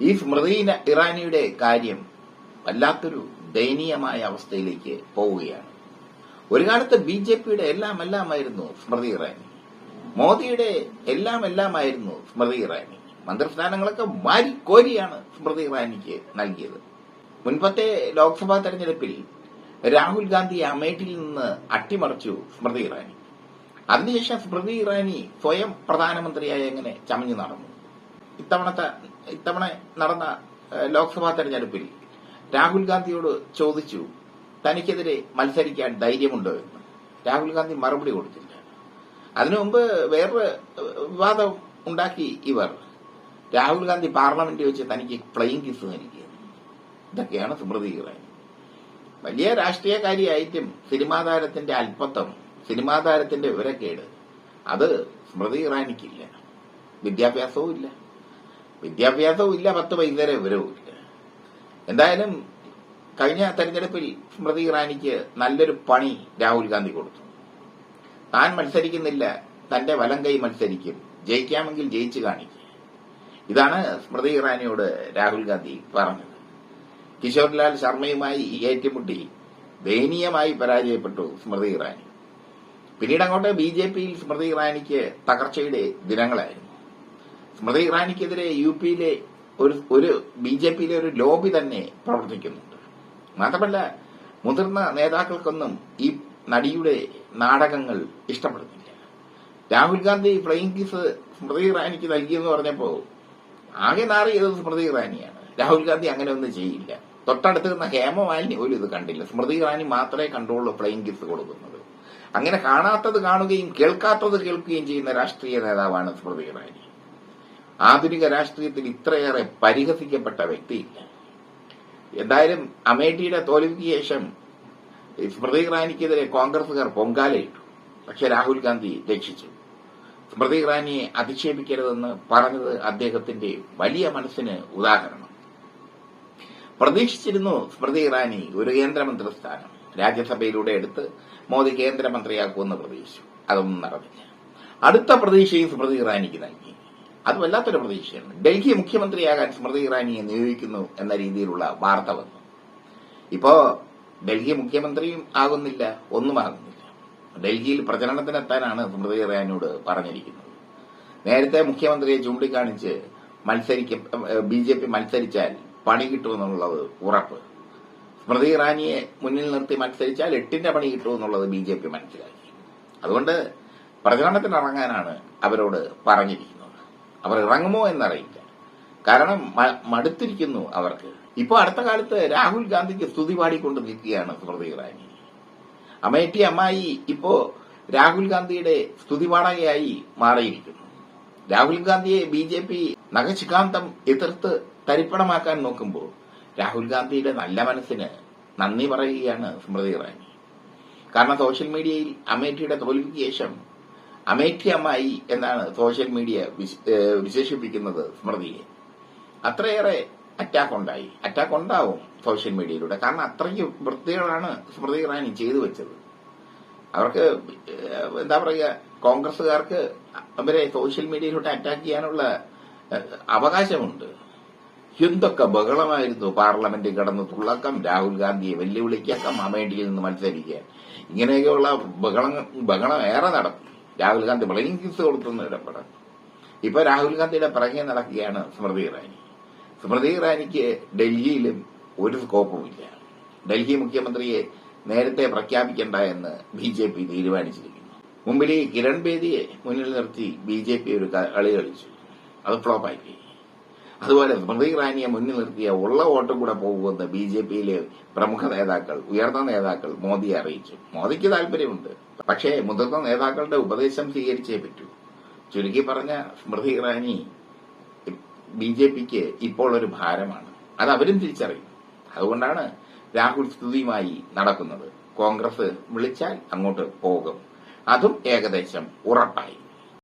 ഈ സ്മൃതി ഇറാനിയുടെ കാര്യം വല്ലാത്തൊരു ദയനീയമായ അവസ്ഥയിലേക്ക് പോവുകയാണ്. ഒരു കാലത്ത് ബി ജെ പിയുടെ എല്ലാം എല്ലാമായിരുന്നു സ്മൃതി ഇറാനി. മോദിയുടെ എല്ലാം എല്ലാമായിരുന്നു സ്മൃതി ഇറാനി. മന്ത്രിസ്ഥാനങ്ങളൊക്കെ വാരിക്കോരിയാണ് സ്മൃതി ഇറാനിക്ക് നൽകിയത്. മുൻപത്തെ ലോക്സഭാ തെരഞ്ഞെടുപ്പിൽ രാഹുൽ ഗാന്ധി അമേഠിയിൽ നിന്ന് അട്ടിമറിച്ചു സ്മൃതി ഇറാനി. അതിനുശേഷം സ്മൃതി ഇറാനി സ്വയം പ്രധാനമന്ത്രിയായി എങ്ങനെ ചമഞ്ഞു നടന്നു. ഇത്തവണത്തെ ഇത്തവണ നടന്ന ലോക്സഭാ തെരഞ്ഞെടുപ്പിൽ രാഹുൽ ഗാന്ധിയോട് ചോദിച്ചു തനിക്കെതിരെ മത്സരിക്കാൻ ധൈര്യമുണ്ടോ എന്ന്. രാഹുൽ ഗാന്ധി മറുപടി കൊടുത്തില്ല. അതിനു മുമ്പ് വേറൊരു വിവാദം ഉണ്ടാക്കി ഇവർ. രാഹുൽ ഗാന്ധി പാർലമെന്റിൽ വെച്ച് തനിക്ക് പ്ലെയിങ് കിസ് നൽകിയത്. ഇതൊക്കെയാണ് സ്മൃതി ഇറാനി. വലിയ രാഷ്ട്രീയക്കാരിയായിട്ടും സിനിമാ താരത്തിന്റെ അല്പത്വം സിനിമാ താരത്തിന്റെ വിവരക്കേട് അത് സ്മൃതി ഇറാനിക്കില്ല. വിദ്യാഭ്യാസവും ഇല്ല വിദ്യാഭ്യാസവും ഇല്ല പത്ത് വൈകുന്നേരം വിവരവും ഇല്ല എന്തായാലും കഴിഞ്ഞ തെരഞ്ഞെടുപ്പിൽ സ്മൃതി ഇറാനിക്ക് നല്ലൊരു പണി രാഹുൽ ഗാന്ധി കൊടുത്തു. താൻ മത്സരിക്കുന്നില്ല തന്റെ വലം കൈ മത്സരിക്കും. ജയിക്കാമെങ്കിൽ ജയിച്ചു കാണിക്കും. ഇതാണ് സ്മൃതി ഇറാനിയോട് രാഹുൽ ഗാന്ധി പറഞ്ഞത്. കിഷോർലാൽ ശർമ്മയുമായി ഏറ്റുമുട്ടി ദയനീയമായി പരാജയപ്പെട്ടു സ്മൃതി ഇറാനി. പിന്നീട് അങ്ങോട്ട് ബി ജെ പിയിൽ സ്മൃതി ഇറാനിക്ക് തകർച്ചയുടെ ദിനങ്ങളായിരുന്നു. സ്മൃതി ഇറാനിക്കെതിരെ യു പിയിലെ ഒരു ഒരു ബി ജെ പിയിലെ ഒരു ലോബി തന്നെ പ്രവർത്തിക്കുന്നുണ്ട്. മാത്രമല്ല മുതിർന്ന നേതാക്കൾക്കൊന്നും ഈ നടിയുടെ നാടകങ്ങൾ ഇഷ്ടപ്പെടുന്നില്ല. രാഹുൽ ഗാന്ധി ഫ്ലൈയിങ് കിസ് സ്മൃതി ഇറാനിക്ക് നൽകിയെന്ന് പറഞ്ഞപ്പോ ആകെ നാറിയത് സ്മൃതി ഇറാനിയാണ്. രാഹുൽ ഗാന്ധി അങ്ങനെ ഒന്നും ചെയ്യില്ല. തൊട്ടടുത്ത് നിന്ന ഹേമമാലിനി പോലും ഇത് കണ്ടില്ല. സ്മൃതി ഇറാനി മാത്രമേ കണ്ടുള്ളൂ ഫ്ലൈയിങ് കിസ് കൊടുക്കുന്നത്. അങ്ങനെ കാണാത്തത് കാണുകയും കേൾക്കാത്തത് കേൾക്കുകയും ചെയ്യുന്ന രാഷ്ട്രീയ നേതാവാണ് സ്മൃതി ഇറാനി. ആധുനിക രാഷ്ട്രീയത്തിൽ ഇത്രയേറെ പരിഹസിക്കപ്പെട്ട വ്യക്തി. എന്തായാലും അമേഠിയുടെ തോൽവിക്ക് ശേഷം സ്മൃതി ഇറാനിക്കെതിരെ കോൺഗ്രസുകാർ പൊങ്കാലയിട്ടു. പക്ഷെ രാഹുൽ ഗാന്ധി രക്ഷിച്ചു. സ്മൃതി ഇറാനിയെ അധിക്ഷേപിക്കരുതെന്ന് പറഞ്ഞത് അദ്ദേഹത്തിന്റെ വലിയ മനസ്സിന് ഉദാഹരണം. പ്രതീക്ഷിച്ചിരുന്നു സ്മൃതി ഇറാനി ഒരു കേന്ദ്രമന്ത്രി സ്ഥാനം രാജ്യസഭയിലൂടെ എടുത്ത് മോദി കേന്ദ്രമന്ത്രിയാക്കുമെന്ന് പ്രതീക്ഷിച്ചു. അതൊന്നും നടന്നില്ല. അടുത്ത പ്രതീക്ഷയും സ്മൃതി ഇറാനിക്ക് നൽകി. അത് വല്ലാത്തൊരു പ്രതീക്ഷയാണ്. ഡൽഹി മുഖ്യമന്ത്രിയാകാൻ സ്മൃതി ഇറാനിയെ നിയോഗിക്കുന്നു എന്ന രീതിയിലുള്ള വാർത്ത വന്നു. ഇപ്പോ ഡൽഹി മുഖ്യമന്ത്രിയും ആകുന്നില്ല ഒന്നുമാകുന്നില്ല ഡൽഹിയിൽ പ്രചരണത്തിനെത്താനാണ് സ്മൃതി ഇറാനിയോട് പറഞ്ഞിരിക്കുന്നത്. നേരത്തെ മുഖ്യമന്ത്രിയെ ചൂണ്ടിക്കാണിച്ച് മത്സരിക്ക ബി ജെ പി മത്സരിച്ചാൽ പണി കിട്ടുമെന്നുള്ളത് ഉറപ്പ്. സ്മൃതി ഇറാനിയെ മുന്നിൽ നിർത്തി മത്സരിച്ചാൽ എട്ടിന്റെ പണി കിട്ടുമെന്നുള്ളത് ബി ജെ പി മനസ്സിലാക്കി. അതുകൊണ്ട് പ്രചരണത്തിനിറങ്ങാനാണ് അവരോട് പറഞ്ഞിരിക്കുന്നത്. അവർ ഇറങ്ങുമോ എന്നറിയില്ല. കാരണം മടുത്തിരിക്കുന്നു അവർക്ക്. ഇപ്പൊ അടുത്ത കാലത്ത് രാഹുൽ ഗാന്ധിക്ക് സ്തുതി പാടിക്കൊണ്ട് നിൽക്കുകയാണ് സ്മൃതി ഇറാനി അമേറ്റി അമ്മായി ഇപ്പോ രാഹുൽ ഗാന്ധിയുടെ സ്തുതിപാടകയായി മാറിയിരിക്കുന്നു. രാഹുൽ ഗാന്ധിയെ ബി ജെ പി നഖശികാന്തം എതിർത്ത് തരിപ്പണമാക്കാൻ നോക്കുമ്പോൾ രാഹുൽ ഗാന്ധിയുടെ നല്ല മനസ്സിന് നന്ദി പറയുകയാണ് സ്മൃതി ഇറാനി കാരണം സോഷ്യൽ മീഡിയയിൽ അമേഠിയുടെ തോൽവിക്ക് ശേഷം അമ്മായി എന്നാണ് സോഷ്യൽ മീഡിയ വിശേഷിപ്പിക്കുന്നത് സ്മൃതിയെ അത്രയേറെ അറ്റാക്ക് ഉണ്ടായി. അറ്റാക്ക് ഉണ്ടാവും സോഷ്യൽ മീഡിയയിലൂടെ. കാരണം അത്രയ്ക്ക് വൃത്തികളാണ് സ്മൃതി ഇറാനി ചെയ്തു വെച്ചത്. അവർക്ക് എന്താ പറയുക കോൺഗ്രസുകാർക്ക് അവരെ സോഷ്യൽ മീഡിയയിലൂടെ അറ്റാക്ക് ചെയ്യാനുള്ള അവകാശമുണ്ട്. എന്തൊക്കെ ബഹളമായിരുന്നു പാർലമെന്റിൽ കടന്ന് തുള്ളക്കം രാഹുൽ ഗാന്ധിയെ വെല്ലുവിളിക്കക്കം അമേഠിയിൽ നിന്ന് മത്സരിക്കാൻ. ഇങ്ങനെയൊക്കെയുള്ള ബഹളം ബഹളം ഏറെ നടത്തി. രാഹുൽ ഗാന്ധി പ്ലെയിങ് കിസ് കൊടുത്തെന്ന് ഇടപെടാൻ ഇപ്പൊ രാഹുൽ ഗാന്ധിയുടെ പിറകെ നടക്കുകയാണ് സ്മൃതി ഇറാനി. സ്മൃതി ഇറാനിക്ക് ഡൽഹിയിലും ഒരു സ്കോപ്പുമില്ല ഡൽഹി മുഖ്യമന്ത്രിയെ നേരത്തെ പ്രഖ്യാപിക്കേണ്ട എന്ന് ബി ജെ പി തീരുമാനിച്ചിരിക്കുന്നു. മുമ്പിൽ ഈ കിരൺ ബേദിയെ മുന്നിൽ നിർത്തി ബി ജെ പി ഒരു കളി കളിച്ചു. അത് ഫ്ലോപ്പായി പോയി. അതുപോലെ സ്മൃതി ഇറാനിയെ മുന്നിൽ നിർത്തിയ ഉള്ള വോട്ടും കൂടെ പോകുമെന്ന് ബി ജെ പിയിലെ പ്രമുഖ നേതാക്കൾ ഉയർന്ന നേതാക്കൾ മോദിയെ അറിയിച്ചു. മോദിക്ക് താല്പര്യമുണ്ട്. പക്ഷേ മുതിർന്ന നേതാക്കളുടെ ഉപദേശം സ്വീകരിച്ചേ പറ്റൂ. ചുരുക്കി പറഞ്ഞ സ്മൃതി ഇറാനി ബി ജെ പിക്ക് ഇപ്പോൾ ഒരു ഭാരമാണ്. അത് അവരും തിരിച്ചറിയും. അതുകൊണ്ടാണ് രാഹുൽ സ്തുതിയുമായി നടക്കുന്നത്. കോൺഗ്രസ് വിളിച്ചാൽ അങ്ങോട്ട് പോകും. അതും ഏകദേശം ഉറപ്പായി.